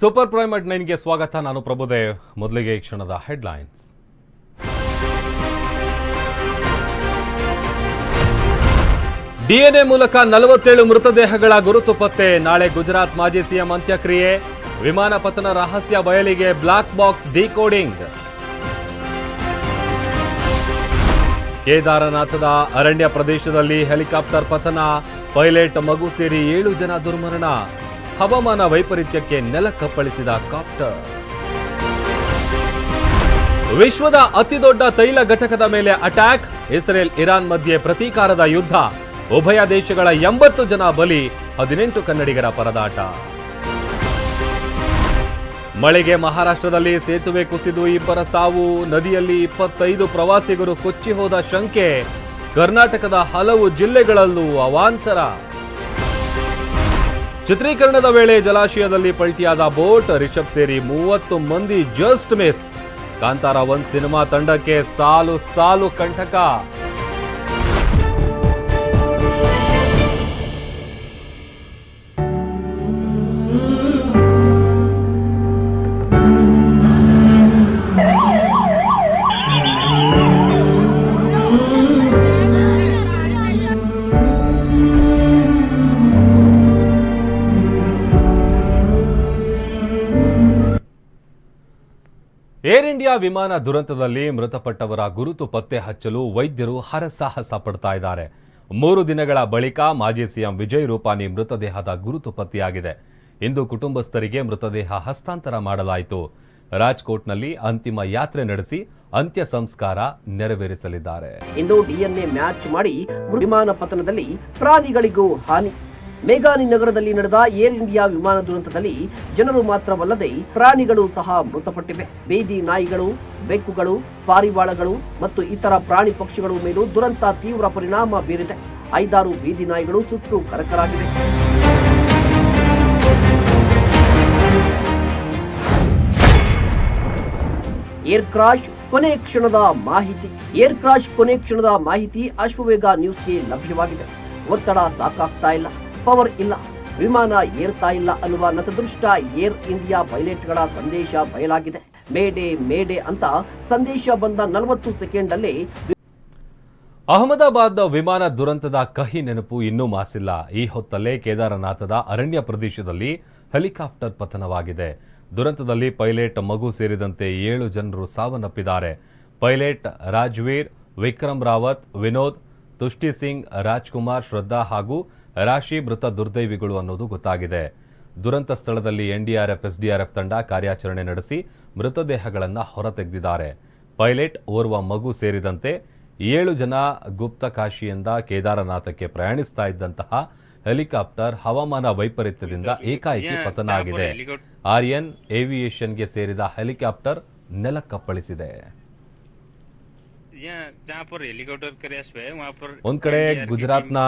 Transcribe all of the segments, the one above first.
Super prime at ನೈನ್ಗೆ ಸ್ವಾಗತ. ನಾನು ಪ್ರಭುದೇವ್ ಮೊದಲಿಗೆ ಕ್ಷಣದ ಹೆಡ್ಲೈನ್ಸ್. ಡಿಎನ್ಎ ಮೂಲಕ ನಲವತ್ತೇಳು ಮೃತದೇಹಗಳ ಗುರುತು ಪತ್ತೆ. ನಾಳೆ ಗುಜರಾತ್ ಮಾಜಿ ಸಿಎಂ ಅಂತ್ಯಕ್ರಿಯೆ. ವಿಮಾನ ಪತನ ರಹಸ್ಯ ಬಯಲಿಗೆ ಬ್ಲಾಕ್ ಬಾಕ್ಸ್ ಡಿಕೋಡಿಂಗ್. ಕೇದಾರನಾಥದ ಅರಣ್ಯ ಪ್ರದೇಶದಲ್ಲಿ ಹೆಲಿಕಾಪ್ಟರ್ ಪತನ. ಪೈಲಟ್ ಮಗು ಸೇರಿ ಏಳು ಜನ ದುರ್ಮರಣ. ಹವಾಮಾನ ವೈಪರೀತ್ಯಕ್ಕೆ ನೆಲಕಪ್ಪಳಿಸಿದ ಕಾಪ್ಟರ್. ವಿಶ್ವದ ಅತಿದೊಡ್ಡ ತೈಲ ಘಟಕದ ಮೇಲೆ ಅಟ್ಯಾಕ್, ಇಸ್ರೇಲ್ ಇರಾನ್ ಮಧ್ಯೆ ಪ್ರತೀಕಾರದ ಯುದ್ಧ, ಉಭಯ ದೇಶಗಳ ಎಂಬತ್ತು ಜನ ಬಲಿ, ಹದಿನೆಂಟು ಕನ್ನಡಿಗರ ಪರದಾಟ. ಮಳೆಗೆ ಮಹಾರಾಷ್ಟ್ರದಲ್ಲಿ ಸೇತುವೆ ಕುಸಿದು ಇಬ್ಬರ ಸಾವು, ನದಿಯಲ್ಲಿ ಇಪ್ಪತ್ತೈದು ಪ್ರವಾಸಿಗರು ಕೊಚ್ಚಿ ಹೋದ ಶಂಕೆ, ಕರ್ನಾಟಕದ ಹಲವು ಜಿಲ್ಲೆಗಳಲ್ಲೂ ಅವಾಂತರ. ಚಿತ್ರೀಕರಣದ ವೇಳೆ ಜಲಾಶಯದಲ್ಲಿ ಪಲ್ಟಿಯಾದ ಬೋಟ್, ರಿಷಬ್ ಸೇರಿ ಮೂವತ್ತು ಮಂದಿ ಜಸ್ಟ್ ಮಿಸ್. ಕಾಂತಾರ ಒಂದ್ ಸಿನಿಮಾ ತಂಡಕ್ಕೆ ಸಾಲು ಸಾಲು ಕಂಟಕ. ಏರ್ ಇಂಡಿಯಾ ವಿಮಾನ ದುರಂತದಲ್ಲಿ ಮೃತಪಟ್ಟವರ ಗುರುತು ಪತ್ತೆ ಹಚ್ಚಲು ವೈದ್ಯರು ಹರಸಾಹಸ ಪಡ್ತಾ ಇದ್ದಾರೆ. ಮೂರು ದಿನಗಳ ಬಳಿಕ ಮಾಜಿ ಸಿಎಂ ವಿಜಯ್ ರೂಪಾನಿ ಮೃತದೇಹದ ಗುರುತು ಪತ್ತೆಯಾಗಿದೆ. ಇಂದು ಕುಟುಂಬಸ್ಥರಿಗೆ ಮೃತದೇಹ ಹಸ್ತಾಂತರ ಮಾಡಲಾಯಿತು. ರಾಜ್ಕೋಟ್ನಲ್ಲಿ ಅಂತಿಮ ಯಾತ್ರೆ ನಡೆಸಿ ಅಂತ್ಯ ಸಂಸ್ಕಾರ ನೆರವೇರಿಸಲಿದ್ದಾರೆ. ಇಂದು ಡಿಎನ್ಎ ಮ್ಯಾಚ್ ಮಾಡಿ ವಿಮಾನ ಪತನದಲ್ಲಿ ಪ್ರಾಣಿಗಳಿಗೂ ಹಾನಿ. ಮೇಘಾನಿ ನಗರದಲ್ಲಿ ನಡೆದ ಏರ್ ಇಂಡಿಯಾ ವಿಮಾನ ದುರಂತದಲ್ಲಿ ಜನರು ಮಾತ್ರವಲ್ಲದೆ ಪ್ರಾಣಿಗಳು ಸಹ ಮೃತಪಟ್ಟಿವೆ. ಬೀದಿ ನಾಯಿಗಳು, ಬೆಕ್ಕುಗಳು, ಪಾರಿವಾಳಗಳು ಮತ್ತು ಇತರ ಪ್ರಾಣಿ ಪಕ್ಷಿಗಳ ಮೇಲೂ ದುರಂತ ತೀವ್ರ ಪರಿಣಾಮ ಬೀರಿದೆ. ಐದಾರು ಬೀದಿ ನಾಯಿಗಳು ಸುಟ್ಟು ಕರಕರಾಗಿವೆ. ಏರ್ ಕ್ರಾಶ್ ಕೊನೆ ಕ್ಷಣದ ಮಾಹಿತಿ. ಏರ್ ಕ್ರಾಶ್ ಕೊನೆ ಕ್ಷಣದ ಮಾಹಿತಿ ಅಶ್ವವೇಗ ನ್ಯೂಸ್ಗೆ ಲಭ್ಯವಾಗಿದೆ. ಒತ್ತಡ ಸಾಕಾಗ್ತಾ ಇಲ್ಲ. ಪವರ್ ಇಲ್ಲ, ವಿಮಾನ ಏರ್ತಾ ಇಲ್ಲ ಅನ್ನುವ ನತದೃಷ್ಟ ಏರ್ ಇಂಡಿಯಾ ಪೈಲಟ್ಗಳ ಸಂದೇಶ ಬಯಲಾಗಿದೆ. ಮೇಡೆ ಮೇಡೆ ಅಂತ ಸಂದೇಶ ಬಂದ ನಲವತ್ತು ಸೆಕೆಂಡ್ ಅಲ್ಲಿ ಅಹಮದಾಬಾದ್ ವಿಮಾನ ದುರಂತದ ಕಹಿ ನೆನಪು ಇನ್ನೂ ಮಾಸಿಲ್ಲ. ಈ ಹೊತ್ತಲ್ಲೇ ಕೇದಾರನಾಥದ ಅರಣ್ಯ ಪ್ರದೇಶದಲ್ಲಿ ಹೆಲಿಕಾಪ್ಟರ್ ಪತನವಾಗಿದೆ. ದುರಂತದಲ್ಲಿ ಪೈಲಟ್ ಮಗು ಸೇರಿದಂತೆ ಏಳು ಜನರು ಸಾವನ್ನಪ್ಪಿದ್ದಾರೆ. ಪೈಲಟ್ ರಾಜ್ವೀರ್, ವಿಕ್ರಮ್ ರಾವತ್, ವಿನೋದ್, ತುಷ್ಟಿ ಸಿಂಗ್, ರಾಜ್ಕುಮಾರ್ ಶ್ರದ್ಧಾ ಹಾಗೂ ರಾಶಿ ಮೃತ ದುರ್ದೈವಿಗಳು ಅನ್ನೋದು ಗೊತ್ತಾಗಿದೆ. ದುರಂತ ಸ್ಥಳದಲ್ಲಿ ಎನ್ಡಿಆರ್ಎಫ್, ಎಸ್ಡಿಆರ್ಎಫ್ ತಂಡ ಕಾರ್ಯಾಚರಣೆ ನಡೆಸಿ ಮೃತದೇಹಗಳನ್ನು ಹೊರತೆಗೆದಿದ್ದಾರೆ. ಪೈಲಟ್ ಓರ್ವ ಮಗು ಸೇರಿದಂತೆ ಏಳು ಜನ ಗುಪ್ತಕಾಶಿಯಿಂದ ಕೇದಾರನಾಥಕ್ಕೆ ಪ್ರಯಾಣಿಸ್ತಾ ಇದ್ದಂತಹ ಹೆಲಿಕಾಪ್ಟರ್ ಹವಾಮಾನ ವೈಪರೀತ್ಯದಿಂದ ಏಕಾಏಕಿ ಪತನ ಆಗಿದೆ. ಆರ್ಯನ್ ಏವಿಯೇಷನ್ಗೆ ಸೇರಿದ ಹೆಲಿಕಾಪ್ಟರ್ ನೆಲಕ್ಕಪ್ಪಳಿಸಿದೆ. ಒಂದ್ ಕಡೆ ಗುಜರಾತ್ನ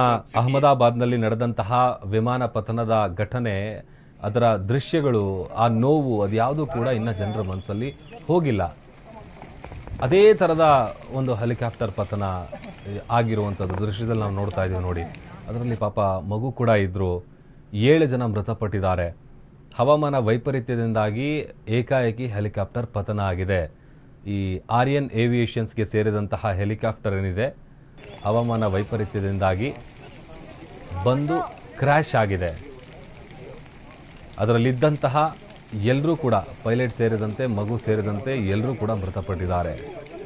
ಅಹಮದಾಬಾದ್ನಲ್ಲಿ ನಡೆದಂತಹ ವಿಮಾನ ಪತನದ ಘಟನೆ ಅದರ ದೃಶ್ಯಗಳು ಆ ನೋವು ಅದ್ಯಾವುದು ಕೂಡ ಇನ್ನ ಜನರ ಮನಸ್ಸಲ್ಲಿ ಹೋಗಿಲ್ಲ. ಅದೇ ಥರದ ಒಂದು ಹೆಲಿಕಾಪ್ಟರ್ ಪತನ ಆಗಿರುವಂಥದ್ದು ದೃಶ್ಯದಲ್ಲಿ ನಾವು ನೋಡ್ತಾ ಇದ್ದೀವಿ ನೋಡಿ. ಅದರಲ್ಲಿ ಪಾಪ ಮಗು ಕೂಡ ಇದ್ದರು ಏಳು ಜನ ಮೃತಪಟ್ಟಿದ್ದಾರೆ. ಹವಾಮಾನ ವೈಪರೀತ್ಯದಿಂದಾಗಿ ಏಕಾಏಕಿ ಹೆಲಿಕಾಪ್ಟರ್ ಪತನ ಆಗಿದೆ. ಈ ಆರ್ಯನ್ ಏವಿಯೇಷನ್ಸ್ಗೆ ಸೇರಿದಂತಹ ಹೆಲಿಕಾಪ್ಟರ್ ಏನಿದೆ, ಹವಾಮಾನ ವೈಪರೀತ್ಯದಿಂದಾಗಿ ಬಂದು ಕ್ರ್ಯಾಶ್ ಆಗಿದೆ. ಅದರಲ್ಲಿದ್ದಂತಹ ಎಲ್ಲರೂ ಕೂಡ, ಪೈಲಟ್ ಸೇರಿದಂತೆ, ಮಗು ಸೇರಿದಂತೆ ಎಲ್ಲರೂ ಕೂಡ ಮೃತಪಟ್ಟಿದ್ದಾರೆ.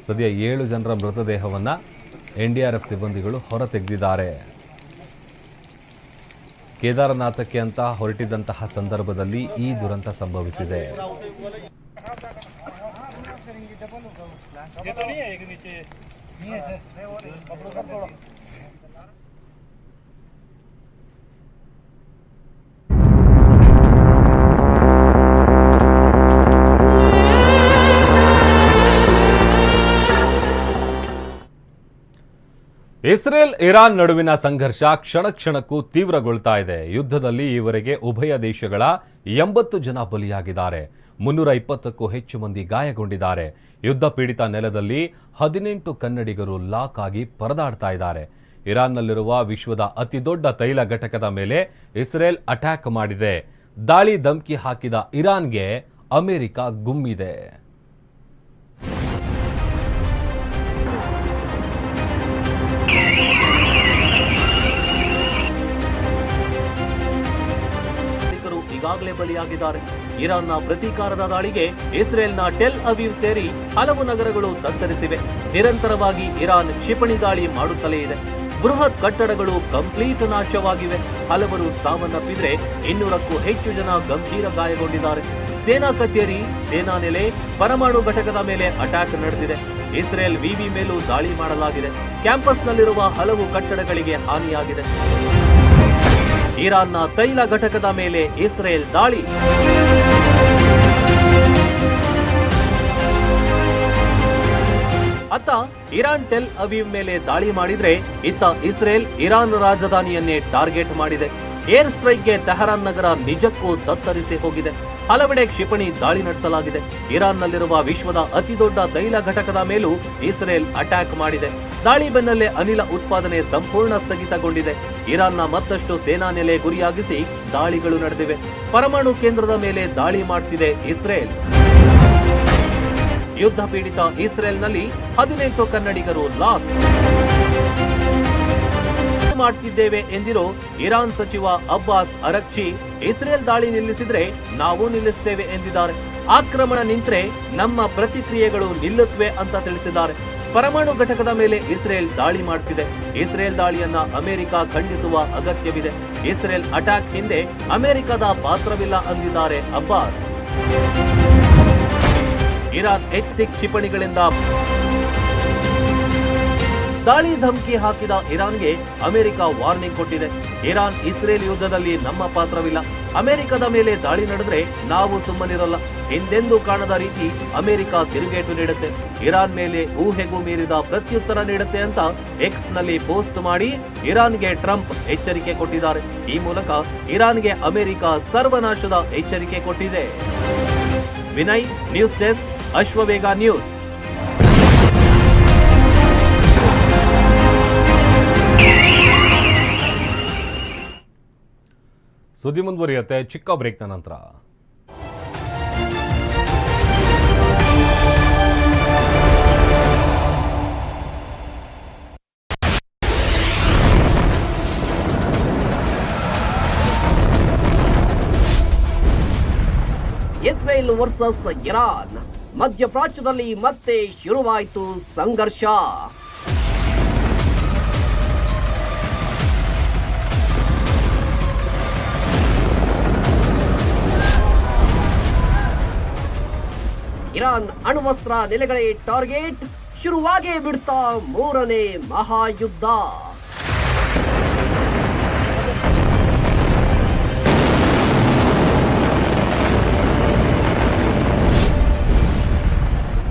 ಸದ್ಯ ಏಳು ಜನರ ಮೃತದೇಹವನ್ನು ಎನ್ ಡಿ ಆರ್ ಎಫ್ ಸಿಬ್ಬಂದಿಗಳು ಹೊರತೆಗೆದಿದ್ದಾರೆ. ಕೇದಾರನಾಥಕ್ಕೆ ಅಂತ ಹೊರಟಿದ್ದಂತಹ ಸಂದರ್ಭದಲ್ಲಿ ಈ ದುರಂತ ಸಂಭವಿಸಿದೆ. डबल होगा ये तो नहीं है एक नीचे। नहीं है सर नहीं वो नहीं। हाँ। कपड़ों का थोड़ा ಇಸ್ರೇಲ್ ಇರಾನ್ ನಡುವಿನ ಸಂಘರ್ಷ ಕ್ಷಣ ಕ್ಷಣಕ್ಕೂ ತೀವ್ರಗೊಳ್ತಾ ಇದೆ. ಯುದ್ಧದಲ್ಲಿ ಈವರೆಗೆ ಉಭಯ ದೇಶಗಳ ಎಂಬತ್ತು ಜನ ಬಲಿಯಾಗಿದ್ದಾರೆ. ಮುನ್ನೂರ ಇಪ್ಪತ್ತಕ್ಕೂ ಹೆಚ್ಚು ಮಂದಿ ಗಾಯಗೊಂಡಿದ್ದಾರೆ. ಯುದ್ಧ ಪೀಡಿತ ನೆಲದಲ್ಲಿ ಹದಿನೆಂಟು ಕನ್ನಡಿಗರು ಲಾಕ್ ಆಗಿ ಪರದಾಡ್ತಾ ಇದ್ದಾರೆ. ಇರಾನ್ನಲ್ಲಿರುವ ವಿಶ್ವದ ಅತಿದೊಡ್ಡ ತೈಲ ಘಟಕದ ಮೇಲೆ ಇಸ್ರೇಲ್ ಅಟ್ಯಾಕ್ ಮಾಡಿದೆ. ದಾಳಿ ಧಮಕಿ ಹಾಕಿದ ಇರಾನ್ಗೆ ಅಮೆರಿಕ ಗುಮ್ಮಿದೆ. ಬಲಿಯಾಗಿದ್ದಾರೆ. ಇರಾನ್ನ ಪ್ರತೀಕಾರದ ದಾಳಿಗೆ ಇಸ್ರೇಲ್ನ ಟೆಲ್ ಅವೀವ್ ಸೇರಿ ಹಲವು ನಗರಗಳು ತತ್ತರಿಸಿವೆ ನಿರಂತರವಾಗಿ ಇರಾನ್ ಕ್ಷಿಪಣಿ ದಾಳಿ ಮಾಡುತ್ತಲೇ ಇದೆ. ಬೃಹತ್ ಕಟ್ಟಡಗಳು ಕಂಪ್ಲೀಟ್ ನಾಶವಾಗಿವೆ. ಹಲವರು ಸಾವನ್ನಪ್ಪಿದ್ರೆ ಇನ್ನೂರಕ್ಕೂ ಹೆಚ್ಚು ಜನ ಗಂಭೀರ ಗಾಯಗೊಂಡಿದ್ದಾರೆ. ಸೇನಾ ಕಚೇರಿ, ಸೇನಾ ನೆಲೆ, ಪರಮಾಣು ಘಟಕದ ಮೇಲೆ ಅಟ್ಯಾಕ್ ನಡೆದಿದೆ. ಇಸ್ರೇಲ್ ವಿವಿ ಮೇಲೂ ದಾಳಿ ಮಾಡಲಾಗಿದೆ. ಕ್ಯಾಂಪಸ್ನಲ್ಲಿರುವ ಹಲವು ಕಟ್ಟಡಗಳಿಗೆ ಹಾನಿಯಾಗಿದೆ. ಇರಾನ್ನ ತೈಲ ಘಟಕದ ಮೇಲೆ ಇಸ್ರೇಲ್ ದಾಳಿ. ಅತ್ತ ಇರಾನ್ ಟೆಲ್ ಅವೀವ್ ಮೇಲೆ ದಾಳಿ ಮಾಡಿದ್ರೆ ಇತ್ತ ಇಸ್ರೇಲ್ ಇರಾನ್ ರಾಜಧಾನಿಯನ್ನೇ ಟಾರ್ಗೆಟ್ ಮಾಡಿದೆ. ಏರ್ ಸ್ಟ್ರೈಕ್ಗೆ ತೆಹರಾನ್ ನಗರ ನಿಜಕ್ಕೂ ತತ್ತರಿಸಿ ಹೋಗಿದೆ. ಹಲವೆಡೆ ಕ್ಷಿಪಣಿ ದಾಳಿ ನಡೆಸಲಾಗಿದೆ. ಇರಾನ್ನಲ್ಲಿರುವ ವಿಶ್ವದ ಅತಿದೊಡ್ಡ ತೈಲ ಘಟಕದ ಮೇಲೂ ಇಸ್ರೇಲ್ ಅಟ್ಯಾಕ್ ಮಾಡಿದೆ. ದಾಳಿ ಬೆನ್ನಲ್ಲೇ ಅನಿಲ ಉತ್ಪಾದನೆ ಸಂಪೂರ್ಣ ಸ್ಥಗಿತಗೊಂಡಿದೆ. ಇರಾನ್ನ ಮತ್ತಷ್ಟು ಸೇನಾ ನೆಲೆ ಗುರಿಯಾಗಿಸಿ ದಾಳಿಗಳು ನಡೆದಿವೆ. ಪರಮಾಣು ಕೇಂದ್ರದ ಮೇಲೆ ದಾಳಿ ಮಾಡ್ತಿದೆ ಇಸ್ರೇಲ್. ಯುದ್ಧ ಪೀಡಿತ ಇಸ್ರೇಲ್ನಲ್ಲಿ ಹದಿನೆಂಟು ಕನ್ನಡಿಗರು ಲಾಕ್ ಮಾಡ್ತಿದ್ದೇವೆ ಎಂದಿರೋ ಇರಾನ್ ಸಚಿವ ಅಬ್ಬಾಸ್ ಅರಕ್ಷಿ ಇಸ್ರೇಲ್ ದಾಳಿ ನಿಲ್ಲಿಸಿದ್ರೆ ನಾವು ನಿಲ್ಲಿಸ್ತೇವೆ ಎಂದಿದ್ದಾರೆ. ಆಕ್ರಮಣ ನಿಂತ್ರೆ ನಮ್ಮ ಪ್ರತಿಕ್ರಿಯೆಗಳು ನಿಲ್ಲುತ್ತವೆ ಅಂತ ತಿಳಿಸಿದ್ದಾರೆ. ಪರಮಾಣು ಘಟಕದ ಮೇಲೆ ಇಸ್ರೇಲ್ ದಾಳಿ ಮಾಡ್ತಿದೆ. ಇಸ್ರೇಲ್ ದಾಳಿಯನ್ನ ಅಮೆರಿಕ ಖಂಡಿಸುವ ಅಗತ್ಯವಿದೆ. ಇಸ್ರೇಲ್ ಅಟ್ಯಾಕ್ ಹಿಂದೆ ಅಮೆರಿಕದ ಪಾತ್ರವಿಲ್ಲ ಅಂದಿದ್ದಾರೆ ಅಬ್ಬಾಸ್. ಇರಾನ್ ಎಚ್ ಟಿ ಕ್ಷಿಪಣಿಗಳಿಂದ ದಾಳಿ ಧಮಕಿ ಹಾಕಿದ ಇರಾನ್ಗೆ ಅಮೆರಿಕ ವಾರ್ನಿಂಗ್ ಕೊಟ್ಟಿದೆ. ಇರಾನ್ ಇಸ್ರೇಲ್ ಯುದ್ಧದಲ್ಲಿ ನಮ್ಮ ಪಾತ್ರವಿಲ್ಲ. ಅಮೆರಿಕದ ಮೇಲೆ ದಾಳಿ ನಡೆದ್ರೆ ನಾವು ಸುಮ್ಮನಿರಲ್ಲ. ಎಂದೆಂದೂ ಕಾಣದ ರೀತಿ ಅಮೆರಿಕ ತಿರುಗೇಟು ನೀಡುತ್ತೆ. ಇರಾನ್ ಮೇಲೆ ಊಹೆಗೂ ಮೀರಿದ ಪ್ರತ್ಯುತ್ತರ ನೀಡುತ್ತೆ ಅಂತ ಎಕ್ಸ್ನಲ್ಲಿ ಪೋಸ್ಟ್ ಮಾಡಿ ಇರಾನ್ಗೆ ಟ್ರಂಪ್ ಎಚ್ಚರಿಕೆ ಕೊಟ್ಟಿದ್ದಾರೆ. ಈ ಮೂಲಕ ಇರಾನ್ಗೆ ಅಮೆರಿಕ ಸರ್ವನಾಶದ ಎಚ್ಚರಿಕೆ ಕೊಟ್ಟಿದೆ. Vinay, news desk, Ashwavega news. ಸುದ್ದಿ ಮುಂದುವರಿಯುತ್ತೆ. ಚಿಕ್ಕ ಬ್ರೇಕ್ನ ನಂತರ. Israel versus Iran. ಮಧ್ಯಪ್ರಾಚ್ಯದಲ್ಲಿ ಮತ್ತೆ ಶುರುವಾಯಿತು ಸಂಘರ್ಷ. Iran ಅಣುವಸ್ತ್ರ ನೆಲೆಗಳೇ target. ಶುರುವಾಗೇ ಬಿಡ್ತಾ ಮೂರನೇ ಮಹಾಯುದ್ಧ.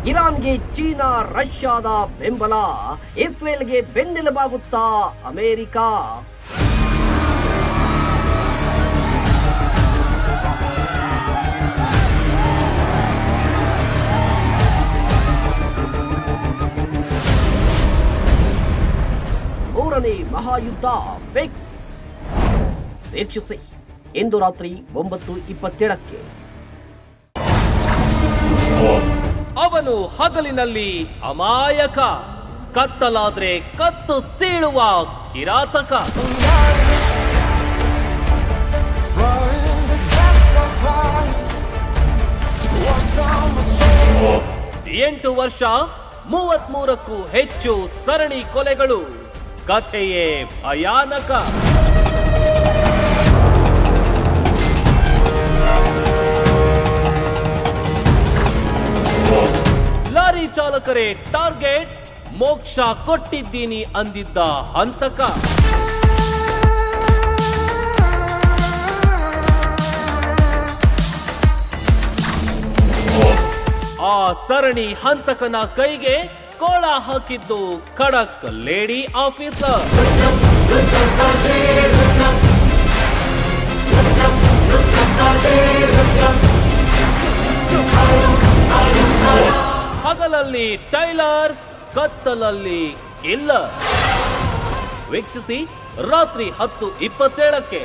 ಇರಾನ್ಗೆ ಚೀನಾ, ರಷ್ಯಾದ ಬೆಂಬಲ. ಇಸ್ರೇಲ್ಗೆ ಬೆನ್ನೆಲುಬಾಗುತ್ತಾ ಅಮೆರಿಕ. ಮೂರನೇ ಮಹಾಯುದ್ಧ ಫಿಕ್ಸ್. ವೀಕ್ಷಿಸಿ, ಇಂದು ರಾತ್ರಿ ಒಂಬತ್ತು ಇಪ್ಪತ್ತೇಳಕ್ಕೆ. ಅವನು ಹಗಲಿನಲ್ಲಿ ಅಮಾಯಕ, ಕತ್ತಲಾದ್ರೆ ಕತ್ತು ಸೀಳುವ ಕಿರಾತಕ. ಎಂಟು ವರ್ಷ ಮೂವತ್ಮೂರಕ್ಕೂ ಹೆಚ್ಚು ಸರಣಿ ಕೊಲೆಗಳು. ಕಥೆಯೇ ಭಯಾನಕ. ಲಾರಿ ಚಾಲಕರೇ ಟಾರ್ಗೆಟ್ ಮೋಕ್ಷ ಕೊಟ್ಟಿದ್ದೀನಿ ಅಂದಿದ್ದ ಹಂತಕ. ಆ ಸರಣಿ ಹಂತಕನ ಕೈಗೆ ಕೋಳ ಹಾಕಿದ್ದು ಖಡಕ್ ಲೇಡಿ ಆಫೀಸರ್. ಹಗಲಲ್ಲಿ ಟೈಲರ್ ಕತ್ತಲಲ್ಲಿ ಕಿಲ್ಲರ್. ವೀಕ್ಷಿಸಿ ರಾತ್ರಿ ಹತ್ತು ಇಪ್ಪತ್ತೇಳಕ್ಕೆ.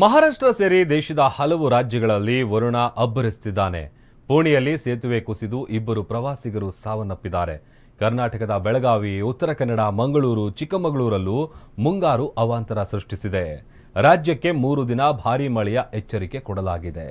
ಮಹಾರಾಷ್ಟ್ರ ಸೇರಿ ದೇಶದ ಹಲವು ರಾಜ್ಯಗಳಲ್ಲಿ ವರುಣ ಅಬ್ಬರಿಸುತ್ತಿದ್ದಾನೆ ಪುಣೆಯಲ್ಲಿ ಸೇತುವೆ ಕುಸಿದು ಇಬ್ಬರು ಪ್ರವಾಸಿಗರು ಸಾವನ್ನಪ್ಪಿದ್ದಾರೆ. ಕರ್ನಾಟಕದ ಬೆಳಗಾವಿ, ಉತ್ತರ ಕನ್ನಡ, ಮಂಗಳೂರು, ಚಿಕ್ಕಮಗಳೂರಲ್ಲೂ ಮುಂಗಾರು ಅವಾಂತರ ಸೃಷ್ಟಿಸಿದೆ. ರಾಜ್ಯಕ್ಕೆ ಮೂರು ದಿನ ಭಾರೀ ಮಳೆಯ ಎಚ್ಚರಿಕೆ ಕೊಡಲಾಗಿದೆ.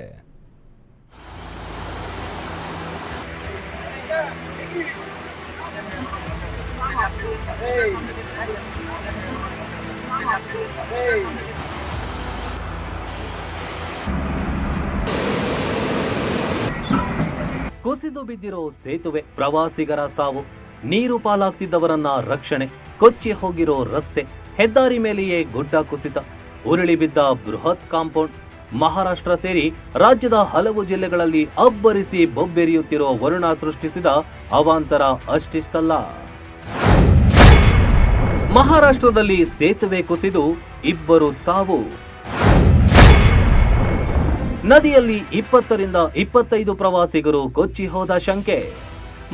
ಕುಸಿದು ಬಿದ್ದಿರೋ ಸೇತುವೆ ಪ್ರವಾಸಿಗರ ಸಾವು. ನೀರು ಪಾಲಾಗ್ತಿದ್ದವರನ್ನ ರಕ್ಷಣೆ, ಕೊಚ್ಚಿ ಹೋಗಿರೋ ರಸ್ತೆ, ಹೆದ್ದಾರಿ ಮೇಲೆಯೇ ಗುಡ್ಡ ಕುಸಿತ, ಉರುಳಿ ಬಿದ್ದ ಬೃಹತ್ ಕಾಂಪೌಂಡ್. ಮಹಾರಾಷ್ಟ್ರ ಸೇರಿ ರಾಜ್ಯದ ಹಲವು ಜಿಲ್ಲೆಗಳಲ್ಲಿ ಅಬ್ಬರಿಸಿ ಬೊಬ್ಬೆರಿಯುತ್ತಿರೋ ವರುಣ ಸೃಷ್ಟಿಸಿದ ಅವಾಂತರ ಅಷ್ಟಿಷ್ಟಲ್ಲ. ಮಹಾರಾಷ್ಟ್ರದಲ್ಲಿ ಸೇತುವೆ ಕುಸಿದು ಇಬ್ಬರು ಸಾವು. ನದಿಯಲ್ಲಿ ಇಪ್ಪತ್ತರಿಂದ ಇಪ್ಪತ್ತೈದು ಪ್ರವಾಸಿಗರು ಕೊಚ್ಚಿ ಹೋದ ಶಂಕೆ.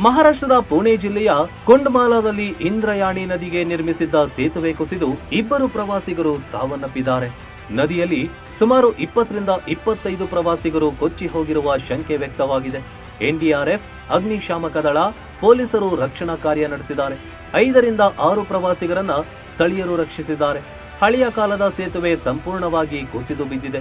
ಮಹಾರಾಷ್ಟ್ರದ ಪುಣೆ ಜಿಲ್ಲೆಯ ಕುಂಡ್ಮಾಲಾದಲ್ಲಿ ಇಂದ್ರಯಾಣಿ ನದಿಗೆ ನಿರ್ಮಿಸಿದ್ದ ಸೇತುವೆ ಕುಸಿದು ಇಬ್ಬರು ಪ್ರವಾಸಿಗರು ಸಾವನ್ನಪ್ಪಿದ್ದಾರೆ. ನದಿಯಲ್ಲಿ ಸುಮಾರು ಇಪ್ಪತ್ತರಿಂದ ಇಪ್ಪತ್ತೈದು ಪ್ರವಾಸಿಗರು ಕೊಚ್ಚಿ ಹೋಗಿರುವ ಶಂಕೆ ವ್ಯಕ್ತವಾಗಿದೆ. ಎನ್ಡಿಆರ್ಎಫ್ ಅಗ್ನಿಶಾಮಕ ದಳ, ಪೊಲೀಸರು ರಕ್ಷಣಾ ಕಾರ್ಯ ನಡೆಸಿದ್ದಾರೆ. ಐದರಿಂದ ಆರು ಪ್ರವಾಸಿಗರನ್ನ ಸ್ಥಳೀಯರು ರಕ್ಷಿಸಿದ್ದಾರೆ. ಹಳೆಯ ಕಾಲದ ಸೇತುವೆ ಸಂಪೂರ್ಣವಾಗಿ ಕುಸಿದು ಬಿದ್ದಿದೆ.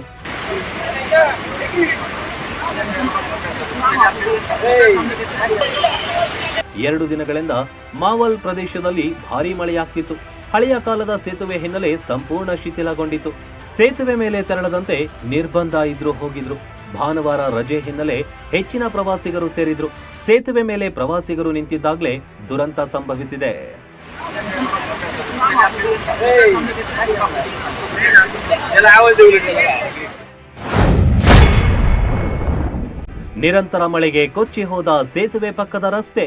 ಎರಡು ದಿನಗಳಿಂದ ಮಾವಲ್ ಪ್ರದೇಶದಲ್ಲಿ ಭಾರಿ ಮಳೆಯಾಗ್ತಿತ್ತು ಹಳೆಯ ಕಾಲದ ಸೇತುವೆ ಹಿನ್ನೆಲೆ ಸಂಪೂರ್ಣ ಶಿಥಿಲಗೊಂಡಿತ್ತು ಸೇತುವೆ ಮೇಲೆ ತೆರಳದಂತೆ ನಿರ್ಬಂಧ ಇದ್ರು ಹೋಗಿದ್ರು ಭಾನುವಾರ ರಜೆ ಹಿನ್ನೆಲೆ ಹೆಚ್ಚಿನ ಪ್ರವಾಸಿಗರು ಸೇರಿದ್ರು ಸೇತುವೆ ಮೇಲೆ ಪ್ರವಾಸಿಗರು ನಿಂತಿದ್ದಾಗಲೇ ದುರಂತ ಸಂಭವಿಸಿದೆ ನಿರಂತರ ಮಳೆಗೆ ಕೊಚ್ಚಿ ಹೋದ ಸೇತುವೆ ಪಕ್ಕದ ರಸ್ತೆ.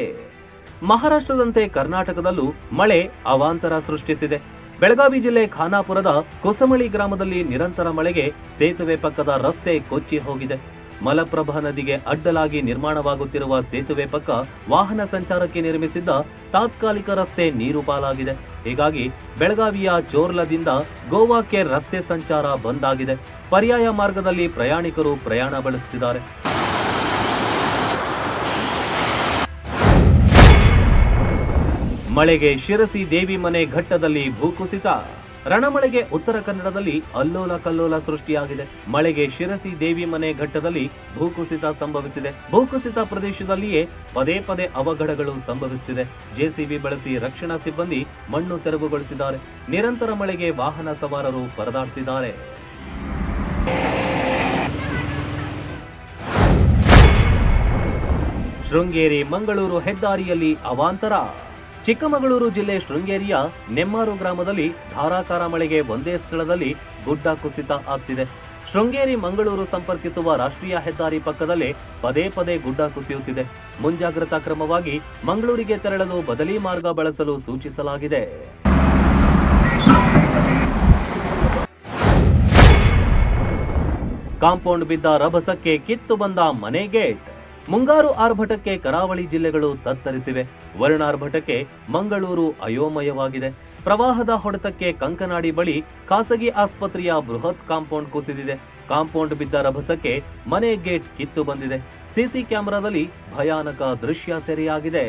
ಮಹಾರಾಷ್ಟ್ರದಂತೆ ಕರ್ನಾಟಕದಲ್ಲೂ ಮಳೆ ಅವಾಂತರ ಸೃಷ್ಟಿಸಿದೆ. ಬೆಳಗಾವಿ ಜಿಲ್ಲೆ ಖಾನಾಪುರದ ಕೊಸಮಳಿ ಗ್ರಾಮದಲ್ಲಿ ನಿರಂತರ ಮಳೆಗೆ ಸೇತುವೆ ಪಕ್ಕದ ರಸ್ತೆ ಕೊಚ್ಚಿ ಹೋಗಿದೆ. ಮಲಪ್ರಭಾ ನದಿಗೆ ಅಡ್ಡಲಾಗಿ ನಿರ್ಮಾಣವಾಗುತ್ತಿರುವ ಸೇತುವೆ ಪಕ್ಕ ವಾಹನ ಸಂಚಾರಕ್ಕೆ ನಿರ್ಮಿಸಿದ್ದ ತಾತ್ಕಾಲಿಕ ರಸ್ತೆ ನೀರು ಪಾಲಾಗಿದೆ. ಹೀಗಾಗಿ ಬೆಳಗಾವಿಯ ಚೋರ್ಲದಿಂದ ಗೋವಾಕ್ಕೆ ರಸ್ತೆ ಸಂಚಾರ ಬಂದ್ ಆಗಿದೆ. ಪರ್ಯಾಯ ಮಾರ್ಗದಲ್ಲಿ ಪ್ರಯಾಣಿಕರು ಪ್ರಯಾಣ ಬೆಳೆಸುತ್ತಿದ್ದಾರೆ ಮಳೆಗೆ ಶಿರಸಿ ದೇವಿ ಮನೆ ಘಟ್ಟದಲ್ಲಿ ಭೂಕುಸಿತ. ರಣಮಳೆಗೆ ಉತ್ತರ ಕನ್ನಡದಲ್ಲಿ ಅಲ್ಲೋಲ ಕಲ್ಲೋಲ ಸೃಷ್ಟಿಯಾಗಿದೆ. ಮಳೆಗೆ ಶಿರಸಿ ದೇವಿ ಮನೆ ಘಟ್ಟದಲ್ಲಿ ಭೂಕುಸಿತ ಸಂಭವಿಸಿದೆ. ಭೂಕುಸಿತ ಪ್ರದೇಶದಲ್ಲಿಯೇ ಪದೇ ಪದೇ ಅವಘಡಗಳು ಸಂಭವಿಸುತ್ತಿದೆ ಜೆಸಿಬಿ ಬಳಸಿ ರಕ್ಷಣಾ ಸಿಬ್ಬಂದಿ ಮಣ್ಣು ತೆರವುಗೊಳಿಸಿದ್ದಾರೆ. ನಿರಂತರ ಮಳೆಗೆ ವಾಹನ ಸವಾರರು ಪರದಾಡ್ತಿದ್ದಾರೆ. ಶೃಂಗೇರಿ ಮಂಗಳೂರು ಹೆದ್ದಾರಿಯಲ್ಲಿ ಅವಾಂತರ. ಚಿಕ್ಕಮಗಳೂರು ಜಿಲ್ಲೆ ಶೃಂಗೇರಿಯ ನೆಮ್ಮಾರು ಗ್ರಾಮದಲ್ಲಿ ಧಾರಾಕಾರ ಮಳೆಗೆ ಒಂದೇ ಸ್ಥಳದಲ್ಲಿ ಗುಡ್ಡ ಕುಸಿತ ಆಗ್ತಿದೆ. ಶೃಂಗೇರಿ ಮಂಗಳೂರು ಸಂಪರ್ಕಿಸುವ ರಾಷ್ಟ್ರೀಯ ಹೆದ್ದಾರಿ ಪಕ್ಕದಲ್ಲೇ ಪದೇ ಪದೇ ಗುಡ್ಡ ಕುಸಿಯುತ್ತಿದೆ. ಮುಂಜಾಗ್ರತಾ ಕ್ರಮವಾಗಿ ಮಂಗಳೂರಿಗೆ ತೆರಳಲು ಬದಲಿ ಮಾರ್ಗ ಬಳಸಲು ಸೂಚಿಸಲಾಗಿದೆ. ಕಾಂಪೌಂಡ್ ಬಿದ್ದ ರಭಸಕ್ಕೆ ಕಿತ್ತು ಬಂದ ಮನೆ ಗೇಟ್. ಮುಂಗಾರು ಆರ್ಭಟಕ್ಕೆ ಕರಾವಳಿ ಜಿಲ್ಲೆಗಳು ತತ್ತರಿಸಿವೆ. ವರ್ಣಾರ್ಭಟಕ್ಕೆ ಮಂಗಳೂರು ಅಯೋಮಯವಾಗಿದೆ. ಪ್ರವಾಹದ ಹೊಡೆತಕ್ಕೆ ಕಂಕನಾಡಿ ಬಳಿ ಖಾಸಗಿ ಆಸ್ಪತ್ರೆಯ ಬೃಹತ್ ಕಾಂಪೌಂಡ್ ಕುಸಿದಿದೆ. ಕಾಂಪೌಂಡ್ ಬಿದ್ದ ರಭಸಕ್ಕೆ ಮನೆ ಗೇಟ್ ಕಿತ್ತು ಬಂದಿದೆ. ಸಿಸಿ ಕ್ಯಾಮೆರಾದಲ್ಲಿ ಭಯಾನಕ ದೃಶ್ಯ ಸೆರೆಯಾಗಿದೆ.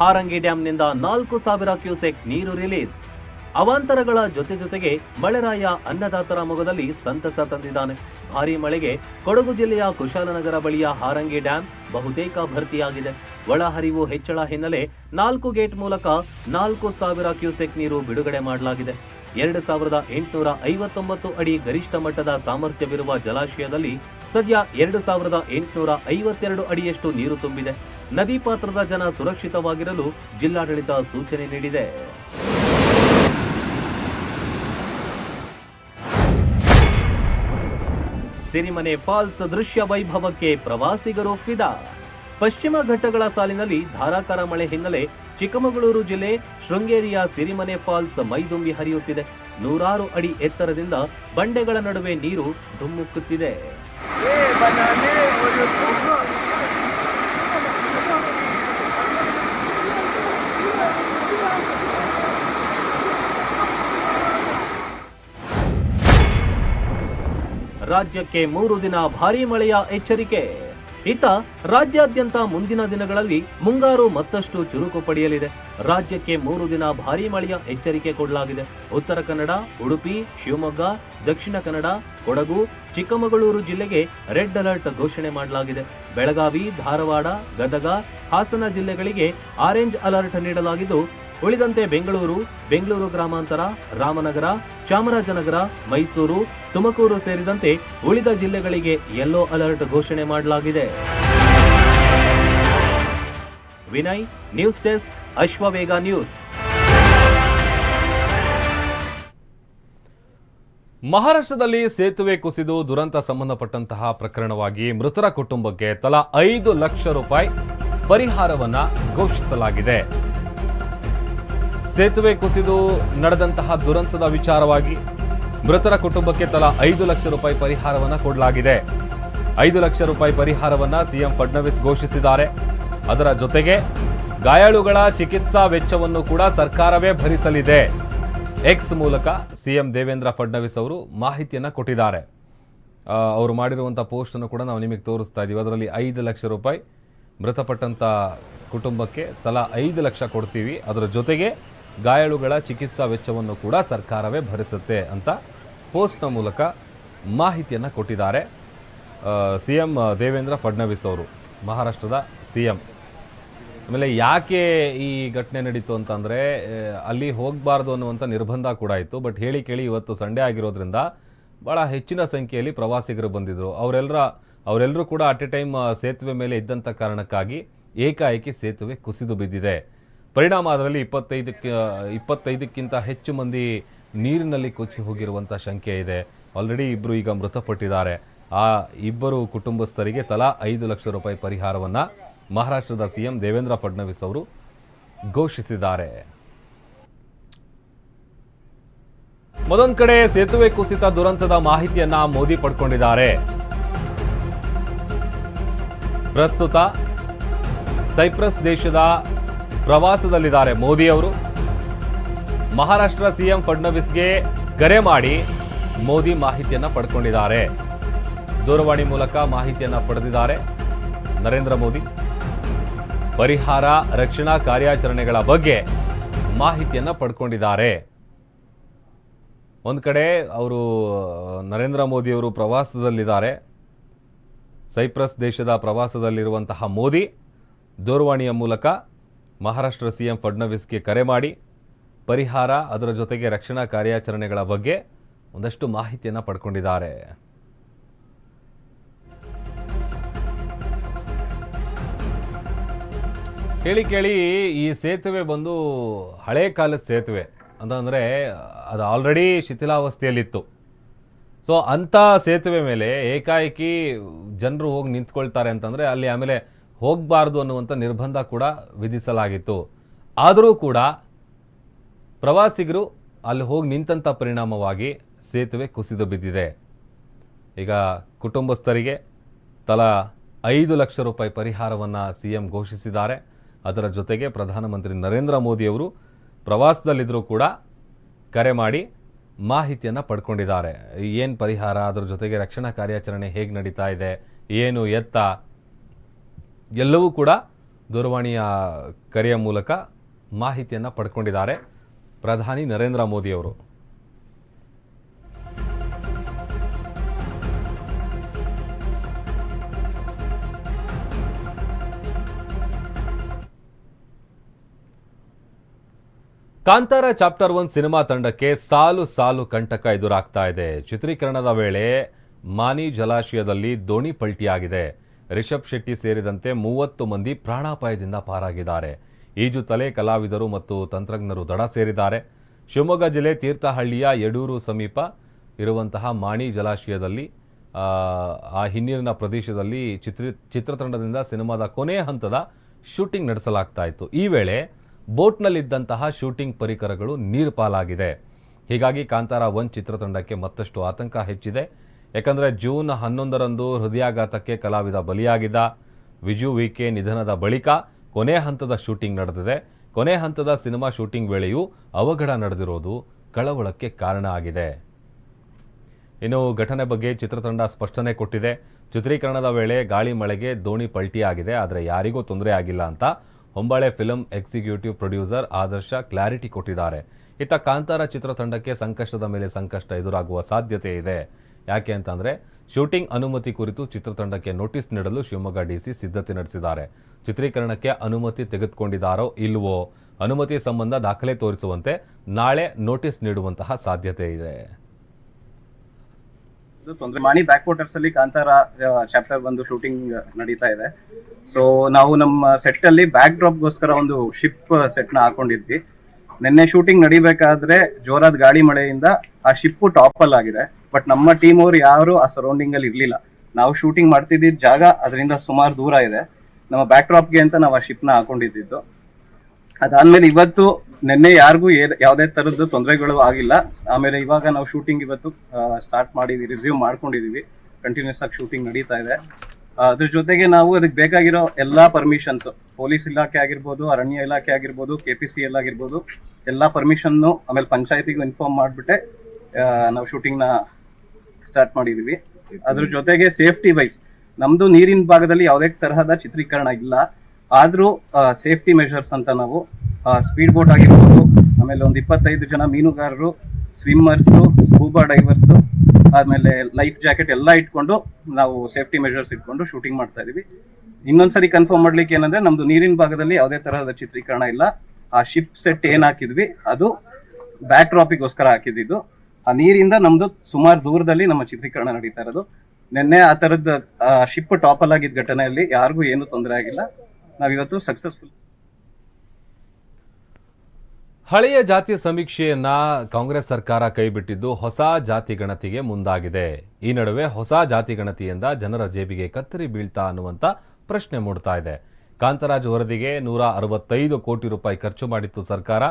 ಹಾರಂಗಿ ಡ್ಯಾಂನಿಂದ ನಾಲ್ಕು ಸಾವಿರ ಕ್ಯೂಸೆಕ್ ನೀರು ರಿಲೀಸ್. ಅವಾಂತರಗಳ ಜೊತೆ ಜೊತೆಗೆ ಮಳೆರಾಯ ಅನ್ನದಾತರ ಮೊಗದಲ್ಲಿ ಸಂತಸ ತಂದಿದ್ದಾನೆ. ಭಾರಿ ಮಳೆಗೆ ಕೊಡಗು ಜಿಲ್ಲೆಯ ಕುಶಾಲನಗರ ಬಳಿಯ ಹಾರಂಗಿ ಡ್ಯಾಂ ಬಹುತೇಕ ಭರ್ತಿಯಾಗಿದೆ. ಒಳಹರಿವು ಹೆಚ್ಚಳ ಹಿನ್ನೆಲೆ ನಾಲ್ಕು ಗೇಟ್ ಮೂಲಕ ನಾಲ್ಕು ಸಾವಿರ ಕ್ಯೂಸೆಕ್ ನೀರು ಬಿಡುಗಡೆ ಮಾಡಲಾಗಿದೆ. ಎರಡು ಸಾವಿರದ ಎಂಟುನೂರ ಐವತ್ತೊಂಬತ್ತು ಅಡಿ ಗರಿಷ್ಠ ಮಟ್ಟದ ಸಾಮರ್ಥ್ಯವಿರುವ ಜಲಾಶಯದಲ್ಲಿ ಸದ್ಯ ಎರಡು ಸಾವಿರದ ಎಂಟುನೂರ ಐವತ್ತೆರಡು ಅಡಿಯಷ್ಟು ನೀರು ತುಂಬಿದೆ. ನದಿ ಪಾತ್ರದ ಜನ ಸುರಕ್ಷಿತವಾಗಿರಲು ಜಿಲ್ಲಾಡಳಿತ ಸೂಚನೆ ನೀಡಿದೆ. ಸಿರಿಮನೆ ಫಾಲ್ಸ್ ದೃಶ್ಯ ವೈಭವಕ್ಕೆ ಪ್ರವಾಸಿಗರು ಫಿದಾ. ಪಶ್ಚಿಮ ಘಟ್ಟಗಳ ಸಾಲಿನಲ್ಲಿ ಧಾರಾಕಾರ ಮಳೆ ಹಿನ್ನೆಲೆ ಚಿಕ್ಕಮಗಳೂರು ಜಿಲ್ಲೆ ಶೃಂಗೇರಿಯ ಸಿರಿಮನೆ ಫಾಲ್ಸ್ ಮೈದುಂಬಿ ಹರಿಯುತ್ತಿದೆ. ನೂರಾರು ಅಡಿ ಎತ್ತರದಿಂದ ಬಂಡೆಗಳ ನಡುವೆ ನೀರು ಧುಮ್ಮುಕ್ಕುತ್ತಿದೆ ರಾಜ್ಯಕ್ಕೆ ಮೂರು ದಿನ ಭಾರೀ ಮಳೆಯ ಎಚ್ಚರಿಕೆ. ಇತ್ತ ರಾಜ್ಯಾದ್ಯಂತ ಮುಂದಿನ ದಿನಗಳಲ್ಲಿ ಮುಂಗಾರು ಮತ್ತಷ್ಟು ಚುರುಕು ಪಡೆಯಲಿದೆ. ರಾಜ್ಯಕ್ಕೆ ಮೂರು ದಿನ ಭಾರೀ ಮಳೆಯ ಎಚ್ಚರಿಕೆ ಕೊಡಲಾಗಿದೆ. ಉತ್ತರ ಕನ್ನಡ, ಉಡುಪಿ, ಶಿವಮೊಗ್ಗ, ದಕ್ಷಿಣ ಕನ್ನಡ, ಕೊಡಗು, ಚಿಕ್ಕಮಗಳೂರು ಜಿಲ್ಲೆಗೆ ರೆಡ್ ಅಲರ್ಟ್ ಘೋಷಣೆ ಮಾಡಲಾಗಿದೆ. ಬೆಳಗಾವಿ, ಧಾರವಾಡ, ಗದಗ, ಹಾಸನ ಜಿಲ್ಲೆಗಳಿಗೆ ಆರೆಂಜ್ ಅಲರ್ಟ್ ನೀಡಲಾಗಿದ್ದು ಉಳಿದಂತೆ ಬೆಂಗಳೂರು ಬೆಂಗಳೂರು ಗ್ರಾಮಾಂತರ, ರಾಮನಗರ, ಚಾಮರಾಜನಗರ, ಮೈಸೂರು, ತುಮಕೂರು ಸೇರಿದಂತೆ ಉಳಿದ ಜಿಲ್ಲೆಗಳಿಗೆ ಯೆಲ್ಲೋ ಅಲರ್ಟ್ ಘೋಷಣೆ ಮಾಡಲಾಗಿದೆ. Vinay, news desk, Ashwavega news. ಮಹಾರಾಷ್ಟ್ರದಲ್ಲಿ ಸೇತುವೆ ಕುಸಿದು ದುರಂತ ಸಂಬಂಧಪಟ್ಟಂತಹ ಪ್ರಕರಣವಾಗಿ ಮೃತರ ಕುಟುಂಬಕ್ಕೆ ತಲಾ ಐದು ಲಕ್ಷ ರೂಪಾಯಿ ಪರಿಹಾರವನ್ನ ಘೋಷಿಸಲಾಗಿದೆ. ಸೇತುವೆ ಕುಸಿದು ನಡೆದಂತಹ ದುರಂತದ ವಿಚಾರವಾಗಿ ಮೃತರ ಕುಟುಂಬಕ್ಕೆ ತಲಾ ಐದು ಲಕ್ಷ ರೂಪಾಯಿ ಪರಿಹಾರವನ್ನು ಕೊಡಲಾಗಿದೆ. ಐದು ಲಕ್ಷ ರೂಪಾಯಿ ಪರಿಹಾರವನ್ನ ಸಿಎಂ ಫಡ್ನವೀಸ್ ಘೋಷಿಸಿದ್ದಾರೆ. ಅದರ ಜೊತೆಗೆ ಗಾಯಾಳುಗಳ ಚಿಕಿತ್ಸಾ ವೆಚ್ಚವನ್ನು ಕೂಡ ಸರ್ಕಾರವೇ ಭರಿಸಲಿದೆ. ಎಕ್ಸ್ ಮೂಲಕ ಸಿಎಂ ದೇವೇಂದ್ರ ಫಡ್ನವೀಸ್ ಅವರು ಮಾಹಿತಿಯನ್ನು ಕೊಟ್ಟಿದ್ದಾರೆ. ಅವರು ಮಾಡಿರುವಂಥ ಪೋಸ್ಟನ್ನು ಕೂಡ ನಾವು ನಿಮಗೆ ತೋರಿಸ್ತಾ ಇದ್ದೀವಿ ಅದರಲ್ಲಿ ಐದು ಲಕ್ಷ ರೂಪಾಯಿ ಮೃತಪಟ್ಟಂಥ ಕುಟುಂಬಕ್ಕೆ ತಲಾ ಐದು ಲಕ್ಷ ಕೊಡ್ತೀವಿ. ಅದರ ಜೊತೆಗೆ ಗಾಯಾಳುಗಳ ಚಿಕಿತ್ಸಾ ವೆಚ್ಚವನ್ನು ಕೂಡ ಸರ್ಕಾರವೇ ಭರಿಸುತ್ತೆ ಅಂತ ಪೋಸ್ಟ್ನ ಮೂಲಕ ಮಾಹಿತಿಯನ್ನು ಕೊಟ್ಟಿದ್ದಾರೆ. ಸಿ ಎಂ ದೇವೇಂದ್ರ ಫಡ್ನವೀಸ್ ಅವರು, ಮಹಾರಾಷ್ಟ್ರದ ಸಿ ಎಂ ಆಮೇಲೆ ಯಾಕೆ ಈ ಘಟನೆ ನಡೀತು ಅಂತಂದರೆ ಅಲ್ಲಿ ಹೋಗಬಾರ್ದು ಅನ್ನುವಂಥ ನಿರ್ಬಂಧ ಕೂಡ ಇತ್ತು. ಬಟ್ ಹೇಳಿ ಕೇಳಿ ಇವತ್ತು ಸಂಡೇ ಆಗಿರೋದ್ರಿಂದ ಭಾಳ ಹೆಚ್ಚಿನ ಸಂಖ್ಯೆಯಲ್ಲಿ ಪ್ರವಾಸಿಗರು ಬಂದಿದ್ದರು ಅವರೆಲ್ಲರ ಅವರೆಲ್ಲರೂ ಕೂಡ ಅಟ್ ಎ ಟೈಮ್ ಸೇತುವೆ ಮೇಲೆ ಇದ್ದಂಥ ಕಾರಣಕ್ಕಾಗಿ ಏಕಾಏಕಿ ಸೇತುವೆ ಕುಸಿದು ಬಿದ್ದಿದೆ. ಪರಿಣಾಮ ಅದರಲ್ಲಿ ಇಪ್ಪತ್ತೈದಕ್ಕೆ, ಇಪ್ಪತ್ತೈದಕ್ಕಿಂತ ಹೆಚ್ಚು ಮಂದಿ ನೀರಿನಲ್ಲಿ ಕೊಚ್ಚಿ ಹೋಗಿರುವಂಥ ಶಂಕೆ ಇದೆ. ಆಲ್ರೆಡಿ ಇಬ್ಬರು ಈಗ ಮೃತಪಟ್ಟಿದ್ದಾರೆ. ಆ ಇಬ್ಬರು ಕುಟುಂಬಸ್ಥರಿಗೆ ತಲಾ ಐದು ಲಕ್ಷ ರೂಪಾಯಿ ಪರಿಹಾರವನ್ನು ಮಹಾರಾಷ್ಟ್ರದ ಸಿಎಂ ದೇವೇಂದ್ರ ಫಡ್ನವೀಸ್ ಅವರು ಘೋಷಿಸಿದ್ದಾರೆ. ಮತ್ತೊಂದು ಕಡೆ ಸೇತುವೆ ಕುಸಿತ ದುರಂತದ ಮಾಹಿತಿಯನ್ನ ಮೋದಿ ಪಡ್ಕೊಂಡಿದ್ದಾರೆ. ಪ್ರಸ್ತುತ ಸೈಪ್ರಸ್ ದೇಶದ ಪ್ರವಾಸದಲ್ಲಿದ್ದಾರೆ ಮೋದಿ ಅವರು ಮಹಾರಾಷ್ಟ್ರ ಸಿಎಂ ಫಡ್ನವೀಸ್ಗೆ ಕರೆ ಮಾಡಿ ಮೋದಿ ಮಾಹಿತಿಯನ್ನು ಪಡ್ಕೊಂಡಿದ್ದಾರೆ. ದೂರವಾಣಿ ಮೂಲಕ ಮಾಹಿತಿಯನ್ನು ಪಡೆದಿದ್ದಾರೆ ನರೇಂದ್ರ ಮೋದಿ. ಪರಿಹಾರ ರಕ್ಷಣಾ ಕಾರ್ಯಾಚರಣೆಗಳ ಬಗ್ಗೆ ಮಾಹಿತಿಯನ್ನು ಪಡ್ಕೊಂಡಿದ್ದಾರೆ. ಒಂದು ಕಡೆ ಅವರು, ನರೇಂದ್ರ ಮೋದಿಯವರು ಪ್ರವಾಸದಲ್ಲಿದ್ದಾರೆ. ಸೈಪ್ರಸ್ ದೇಶದ ಪ್ರವಾಸದಲ್ಲಿರುವಂತಹ ಮೋದಿ ದೂರವಾಣಿಯ ಮೂಲಕ ಮಹಾರಾಷ್ಟ್ರ ಸಿಎಂ ಫಡ್ನವೀಸ್ಗೆ ಕರೆ ಮಾಡಿ ಪರಿಹಾರ, ಅದರ ಜೊತೆಗೆ ರಕ್ಷಣಾ ಕಾರ್ಯಾಚರಣೆಗಳ ಬಗ್ಗೆ ಒಂದಷ್ಟು ಮಾಹಿತಿಯನ್ನು ಪಡ್ಕೊಂಡಿದ್ದಾರೆ. ಕೇಳಿ ಕೇಳಿ ಈ ಸೇತುವೆ ಬಂದು ಹಳೆ ಕಾಲದ ಸೇತುವೆ ಅಂತಂದರೆ ಅದು ಆಲ್ರೆಡಿ ಶಿಥಿಲಾವಸ್ಥೆಯಲ್ಲಿತ್ತು. ಸೊ, ಅಂಥ ಸೇತುವೆ ಮೇಲೆ ಏಕಾಏಕಿ ಜನರು ಹೋಗಿ ನಿಂತ್ಕೊಳ್ತಾರೆ ಅಂತಂದರೆ ಅಲ್ಲಿ ಆಮೇಲೆ ಹೋಗಬಾರ್ದು ಅನ್ನುವಂಥ ನಿರ್ಬಂಧ ಕೂಡ ವಿಧಿಸಲಾಗಿತ್ತು. ಆದರೂ ಕೂಡ ಪ್ರವಾಸಿಗರು ಅಲ್ಲಿ ಹೋಗಿ ನಿಂತಂಥ ಪರಿಣಾಮವಾಗಿ ಸೇತುವೆ ಕುಸಿದು ಬಿದ್ದಿದೆ. ಈಗ ಕುಟುಂಬಸ್ಥರಿಗೆ ತಲಾ ಐದು ಲಕ್ಷ ರೂಪಾಯಿ ಪರಿಹಾರವನ್ನು ಸಿ ಎಂ ಘೋಷಿಸಿದ್ದಾರೆ. ಅದರ ಜೊತೆಗೆ ಪ್ರಧಾನಮಂತ್ರಿ ನರೇಂದ್ರ ಮೋದಿಯವರು ಪ್ರವಾಸದಲ್ಲಿದ್ದರೂ ಕೂಡ ಕರೆ ಮಾಡಿ ಮಾಹಿತಿಯನ್ನು ಪಡ್ಕೊಂಡಿದ್ದಾರೆ. ಏನು ಪರಿಹಾರ? ಅದರ ಜೊತೆಗೆ ರಕ್ಷಣಾ ಕಾರ್ಯಾಚರಣೆ ಹೇಗೆ ನಡೀತಾ ಇದೆ? ಏನು ಎತ್ತ? ಎಲ್ಲವೂ ಕೂಡ ದೂರವಾಣಿಯ ಕರೆಯ ಮೂಲಕ ಮಾಹಿತಿಯನ್ನು ಪಡ್ಕೊಂಡಿದ್ದಾರೆ. ಪ್ರಧಾನಿ ನರೇಂದ್ರ ಮೋದಿಯವರು ಕಾಂತಾರ ಚಾಪ್ಟರ್ ಒನ್ ಸಿನಿಮಾ ತಂಡಕ್ಕೆ ಸಾಲು ಸಾಲು ಕಂಟಕ ಎದುರಾಗ್ತಾ ಇದೆ. ಚಿತ್ರೀಕರಣದ ವೇಳೆ ಮಾನಿ ಜಲಾಶಯದಲ್ಲಿ ದೋಣಿ ಪಲ್ಟಿಯಾಗಿದೆ. ರಿಷಬ್ ಶೆಟ್ಟಿ ಸೇರಿದಂತೆ ಮೂವತ್ತು ಮಂದಿ ಪ್ರಾಣಾಪಾಯದಿಂದ ಪಾರಾಗಿದ್ದಾರೆ. ಈಜು ತಲೆ ಕಲಾವಿದರು ಮತ್ತು ತಂತ್ರಜ್ಞರು ದಡ ಸೇರಿದ್ದಾರೆ. ಶಿವಮೊಗ್ಗ ಜಿಲ್ಲೆ ತೀರ್ಥಹಳ್ಳಿಯ ಯಡೂರು ಸಮೀಪ ಇರುವಂತಹ ಮಾಣಿ ಜಲಾಶಯದಲ್ಲಿ ಆ, ಹಿನ್ನೀರಿನ ಪ್ರದೇಶದಲ್ಲಿ ಚಿತ್ರ ಚಿತ್ರತಂಡದಿಂದ ಸಿನಿಮಾದ ಕೊನೆಯ ಹಂತದ ಶೂಟಿಂಗ್ ನಡೆಸಲಾಗ್ತಾ ಇತ್ತು. ಈ ವೇಳೆ ಬೋಟ್ನಲ್ಲಿದ್ದಂತಹ ಶೂಟಿಂಗ್ ಪರಿಕರಗಳು ನೀರು ಪಾಲಾಗಿದೆ ಹೀಗಾಗಿ ಕಾಂತಾರ ಒನ್ ಚಿತ್ರತಂಡಕ್ಕೆ ಮತ್ತಷ್ಟು ಆತಂಕ ಹೆಚ್ಚಿದೆ. ಯಾಕಂದರೆ ಜೂನ್ ಹನ್ನೊಂದರಂದು ಹೃದಯಾಘಾತಕ್ಕೆ ಕಲಾವಿದ ಬಲಿಯಾಗಿದ್ದ ವಿಜು ವಿ ಕೆ ನಿಧನದ ಬಳಿಕ ಕೊನೆ ಹಂತದ ಶೂಟಿಂಗ್ ನಡೆದಿದೆ. ಕೊನೆ ಹಂತದ ಸಿನಿಮಾ ಶೂಟಿಂಗ್ ವೇಳೆಯೂ ಅವಘಡ ನಡೆದಿರೋದು ಕಳವಳಕ್ಕೆ ಕಾರಣ ಆಗಿದೆ. ಇನ್ನು ಘಟನೆ ಬಗ್ಗೆ ಚಿತ್ರತಂಡ ಸ್ಪಷ್ಟನೆ ಕೊಟ್ಟಿದೆ. ಚಿತ್ರೀಕರಣದ ವೇಳೆ ಗಾಳಿ ಮಳೆಗೆ ದೋಣಿ ಪಲ್ಟಿಯಾಗಿದೆ. ಆದರೆ ಯಾರಿಗೂ ತೊಂದರೆ ಆಗಿಲ್ಲ ಅಂತ Hombale film executive producer Adarsh clarity ಕೊಟ್ಟಿದ್ದಾರೆ. ಇತ್ತ ಕಾಂತಾರ ಚಿತ್ರತಂಡಕ್ಕೆ ಸಂಕಷ್ಟದ ಮೇಲೆ ಸಂಕಷ್ಟ ಎದುರಾಗುವ ಸಾಧ್ಯತೆ ಇದೆ. ಯಾಕೆ ಅಂತಂದರೆ ಶೂಟಿಂಗ್ ಅನುಮತಿ ಕುರಿತು ಚಿತ್ರತಂಡಕ್ಕೆ ನೋಟಿಸ್ ನೀಡಲು ಶಿವಮೊಗ್ಗ ಡಿಸಿ ಸಿದ್ಧತೆ ನಡೆಸಿದ್ದಾರೆ. ಚಿತ್ರೀಕರಣಕ್ಕೆ ಅನುಮತಿ ತೆಗೆದುಕೊಂಡಿದ್ದಾರೋ ಇಲ್ವೋ ಅನುಮತಿ ಸಂಬಂಧ ದಾಖಲೆ ತೋರಿಸುವಂತೆ ನಾಳೆ ನೋಟಿಸ್ ನೀಡುವಂತಹ ಸಾಧ್ಯತೆ ಇದೆ. ತೊಂದರೆ ಮಾಣಿ ಬ್ಯಾಕ್ ವಾಟರ್ಸ್ ಅಲ್ಲಿ ಕಾಂತಾರ ಚಾಪ್ಟರ್ ಒಂದು ಶೂಟಿಂಗ್ ನಡೀತಾ ಇದೆ. ಸೊ ನಾವು ನಮ್ಮ ಸೆಟ್ ಅಲ್ಲಿ ಬ್ಯಾಕ್ ಡ್ರಾಪ್ ಗೋಸ್ಕರ ಒಂದು ಶಿಪ್ ಸೆಟ್ನ ಹಾಕೊಂಡಿದ್ವಿ. ನಿನ್ನೆ ಶೂಟಿಂಗ್ ನಡಿಬೇಕಾದ್ರೆ ಜೋರಾದ ಗಾಳಿ ಮಳೆಯಿಂದ ಆ ಶಿಪ್ ಟಾಪಲ್ ಆಗಿದೆ ಬಟ್ ನಮ್ಮ ಟೀಮ್ ಅವ್ರು ಯಾರು ಆ ಸರೌಂಡಿಂಗ್ ಅಲ್ಲಿ ಇರ್ಲಿಲ್ಲ. ನಾವು ಶೂಟಿಂಗ್ ಮಾಡ್ತಿದ್ದಿದ್ದ ಜಾಗ ಅದರಿಂದ ಸುಮಾರು ದೂರ ಇದೆ. ನಮ್ಮ ಬ್ಯಾಕ್ ಡ್ರಾಪ್ಗೆ ಅಂತ ನಾವು ಆ ಶಿಪ್ನ ನ ಹಾಕೊಂಡಿದ್ದು ಅದಾದ್ಮೇಲೆ ಇವತ್ತು ನಿನ್ನೆ ಯಾರಿಗೂ ಯಾವುದೇ ತರದ್ದು ತೊಂದರೆಗಳು ಆಗಿಲ್ಲ. ಆಮೇಲೆ ಇವಾಗ ನಾವು ಶೂಟಿಂಗ್ ಇವತ್ತು ಸ್ಟಾರ್ಟ್ ಮಾಡಿದ್ವಿ ರಿಸ್ಯೂಮ್ ಮಾಡ್ಕೊಂಡಿದೀವಿ. ಕಂಟಿನ್ಯೂಸ್ ಆಗಿ ಶೂಟಿಂಗ್ ನಡೀತಾ ಇದೆ. ಅದ್ರ ಜೊತೆಗೆ ನಾವು ಅದಕ್ಕೆ ಬೇಕಾಗಿರೋ ಎಲ್ಲಾ ಪರ್ಮಿಷನ್ಸ್ ಪೊಲೀಸ್ ಇಲಾಖೆ ಆಗಿರ್ಬೋದು, ಅರಣ್ಯ ಇಲಾಖೆ ಆಗಿರ್ಬೋದು ಕೆ ಪಿ ಸಿ ಎಲ್ ಆಗಿರ್ಬೋದು, ಎಲ್ಲಾ ಪರ್ಮಿಷನ್ ಆಮೇಲೆ ಪಂಚಾಯತಿಗೂ ಇನ್ಫಾರ್ಮ್ ಮಾಡ್ಬಿಟ್ಟೆ ನಾವು ಶೂಟಿಂಗ್ನ ಸ್ಟಾರ್ಟ್ ಮಾಡಿದೀವಿ. ಅದ್ರ ಜೊತೆಗೆ ಸೇಫ್ಟಿ ವೈಸ್ ನಮ್ದು ನೀರಿನ ಭಾಗದಲ್ಲಿ ಯಾವುದೇ ತರಹದ ಚಿತ್ರೀಕರಣ ಇಲ್ಲ. ಆದ್ರೂ ಸೇಫ್ಟಿ ಮೆಷರ್ಸ್ ಅಂತ ನಾವು ಸ್ಪೀಡ್ ಬೋಟ್ ಆಗಿರ್ಬೋದು, ಆಮೇಲೆ ಒಂದು ಇಪ್ಪತ್ತೈದು ಜನ ಮೀನುಗಾರರು ಸ್ವಿಮ್ಮರ್ಸು ಸ್ಕೂಬಾ ಡೈವರ್ಸು ಆಮೇಲೆ ಲೈಫ್ ಜಾಕೆಟ್ ಎಲ್ಲ ಇಟ್ಕೊಂಡು ನಾವು ಸೇಫ್ಟಿ ಮೆಷರ್ಸ್ ಇಟ್ಕೊಂಡು ಶೂಟಿಂಗ್ ಮಾಡ್ತಾ ಇದೀವಿ. ಇನ್ನೊಂದ್ಸರಿ ಕನ್ಫರ್ಮ್ ಮಾಡ್ಲಿಕ್ಕೆ ಏನಂದ್ರೆ, ನಮ್ದು ನೀರಿನ ಭಾಗದಲ್ಲಿ ಯಾವುದೇ ತರಹದ ಚಿತ್ರೀಕರಣ ಇಲ್ಲ. ಆ ಶಿಪ್ ಸೆಟ್ ಏನ್ ಹಾಕಿದ್ವಿ, ಅದು ಬ್ಯಾಕ್ ಡ್ರಾಪಿಗೋಸ್ಕರ ಹಾಕಿದ್ದು. ಆ ನೀರಿಂದ ನಮ್ದು ಸುಮಾರು ದೂರದಲ್ಲಿ ನಮ್ಮ ಚಿತ್ರೀಕರಣ ನಡೀತಾ ಇರೋದು. ನಿನ್ನೆ ಆ ತರದ ಶಿಪ್ ಟಾಪಲ್ ಆಗಿದ್ದ ಘಟನೆಯಲ್ಲಿ ಯಾರಿಗೂ ಏನು ತೊಂದರೆ ಆಗಿಲ್ಲ. ನಾವಿವತ್ತು ಸಕ್ಸಸ್ಫುಲ್ ಹಳೆಯ ಜಾತಿಯ ಸಮೀಕ್ಷೆಯನ್ನ ಕಾಂಗ್ರೆಸ್ ಸರ್ಕಾರ ಕೈಬಿಟ್ಟಿದ್ದು ಹೊಸ ಜಾತಿ ಗಣತಿಗೆ ಮುಂದಾಗಿದೆ. ಈ ನಡುವೆ ಹೊಸ ಜಾತಿ ಗಣತಿಯಿಂದ ಜನರ ಜೇಬಿಗೆ ಕತ್ತರಿ ಬೀಳ್ತಾ ಅನ್ನುವಂತ ಪ್ರಶ್ನೆ ಮೂಡ್ತಾ ಇದೆ. ಕಾಂತರಾಜ್ ವರದಿಗೆ ನೂರ ಅರವತ್ತೈದು ಕೋಟಿ ರೂಪಾಯಿ ಖರ್ಚು ಮಾಡಿತ್ತು ಸರ್ಕಾರ.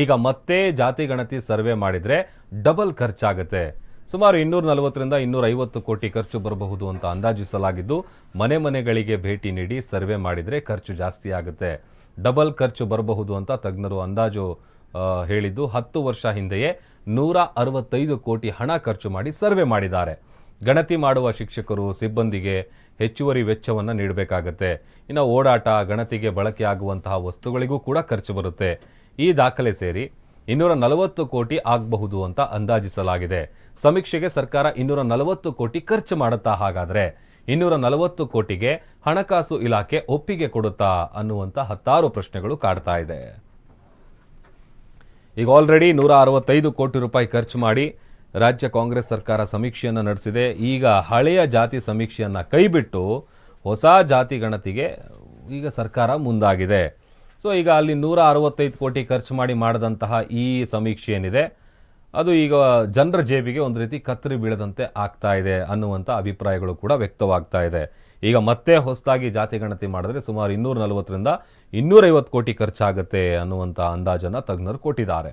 ಈಗ ಮತ್ತೆ ಜಾತಿ ಗಣತಿ ಸರ್ವೆ ಮಾಡಿದರೆ ಡಬಲ್ ಖರ್ಚಾಗುತ್ತೆ. ಸುಮಾರು ಇನ್ನೂರ ನಲವತ್ತರಿಂದ ಇನ್ನೂರ ಐವತ್ತು ಕೋಟಿ ಖರ್ಚು ಬರಬಹುದು ಅಂತ ಅಂದಾಜಿಸಲಾಗಿದ್ದು, ಮನೆ ಮನೆಗಳಿಗೆ ಭೇಟಿ ನೀಡಿ ಸರ್ವೆ ಮಾಡಿದರೆ ಖರ್ಚು ಜಾಸ್ತಿ ಆಗುತ್ತೆ. ಡಬಲ್ ಖರ್ಚು ಬರಬಹುದು ಅಂತ ತಜ್ಞರು ಅಂದಾಜು ಹೇಳಿದ್ದು, ಹತ್ತು ವರ್ಷ ಹಿಂದೆಯೇ ನೂರ ಅರವತ್ತೈದು ಕೋಟಿ ಹಣ ಖರ್ಚು ಮಾಡಿ ಸರ್ವೆ ಮಾಡಿದ್ದಾರೆ. ಗಣತಿ ಮಾಡುವ ಶಿಕ್ಷಕರು ಸಿಬ್ಬಂದಿಗೆ ಹೆಚ್ಚುವರಿ ವೆಚ್ಚವನ್ನು ನೀಡಬೇಕಾಗತ್ತೆ. ಇನ್ನು ಓಡಾಟ, ಗಣತಿಗೆ ಬಳಕೆಯಾಗುವಂತಹ ವಸ್ತುಗಳಿಗೂ ಕೂಡ ಖರ್ಚು ಬರುತ್ತೆ. ಈ ದಾಖಲೆ ಸೇರಿ ಇನ್ನೂರ ನಲವತ್ತು ಕೋಟಿ ಆಗಬಹುದು ಅಂತ ಅಂದಾಜಿಸಲಾಗಿದೆ. ಸಮೀಕ್ಷೆಗೆ ಸರ್ಕಾರ ಇನ್ನೂರ ನಲವತ್ತು ಕೋಟಿ ಖರ್ಚು ಮಾಡುತ್ತಾ ಹಾಗಾದರೆ ಇನ್ನೂರ ನಲವತ್ತು ಕೋಟಿಗೆ ಹಣಕಾಸು ಇಲಾಖೆ ಒಪ್ಪಿಗೆ ಕೊಡುತ್ತಾ ಅನ್ನುವಂಥ ಹತ್ತಾರು ಪ್ರಶ್ನೆಗಳು ಕಾಡ್ತಾ ಇದೆ. ಈಗ ಆಲ್ರೆಡಿ ನೂರ ಅರವತ್ತೈದು ಕೋಟಿ ರೂಪಾಯಿ ಖರ್ಚು ಮಾಡಿ ರಾಜ್ಯ ಕಾಂಗ್ರೆಸ್ ಸರ್ಕಾರ ಸಮೀಕ್ಷೆಯನ್ನು ನಡೆಸಿದೆ. ಈಗ ಹಳೆಯ ಜಾತಿ ಸಮೀಕ್ಷೆಯನ್ನು ಕೈಬಿಟ್ಟು ಹೊಸ ಜಾತಿ ಗಣತಿಗೆ ಈಗ ಸರ್ಕಾರ ಮುಂದಾಗಿದೆ. ಸೊ ಈಗ ಅಲ್ಲಿ ನೂರ ಅರವತ್ತೈದು ಕೋಟಿ ಖರ್ಚು ಮಾಡಿ ಮಾಡಿದಂತಹ ಈ ಸಮೀಕ್ಷೆ ಏನಿದೆ, ಅದು ಈಗ ಜನರ ಜೇಬಿಗೆ ಒಂದು ರೀತಿ ಕತ್ತರಿ ಬೀಳದಂತೆ ಆಗ್ತಾ ಇದೆ ಅನ್ನುವಂಥ ಅಭಿಪ್ರಾಯಗಳು ಕೂಡ ವ್ಯಕ್ತವಾಗ್ತಾ ಇದೆ. ಈಗ ಮತ್ತೆ ಹೊಸದಾಗಿ ಜಾತಿ ಗಣತಿ ಮಾಡಿದ್ರೆ ಸುಮಾರು ಇನ್ನೂರ ನಲವತ್ತರಿಂದ ಇನ್ನೂರೈವತ್ತು ಕೋಟಿ ಖರ್ಚಾಗುತ್ತೆ ಅನ್ನುವಂಥ ಅಂದಾಜನ್ನು ತಜ್ಞರು ಕೊಟ್ಟಿದ್ದಾರೆ.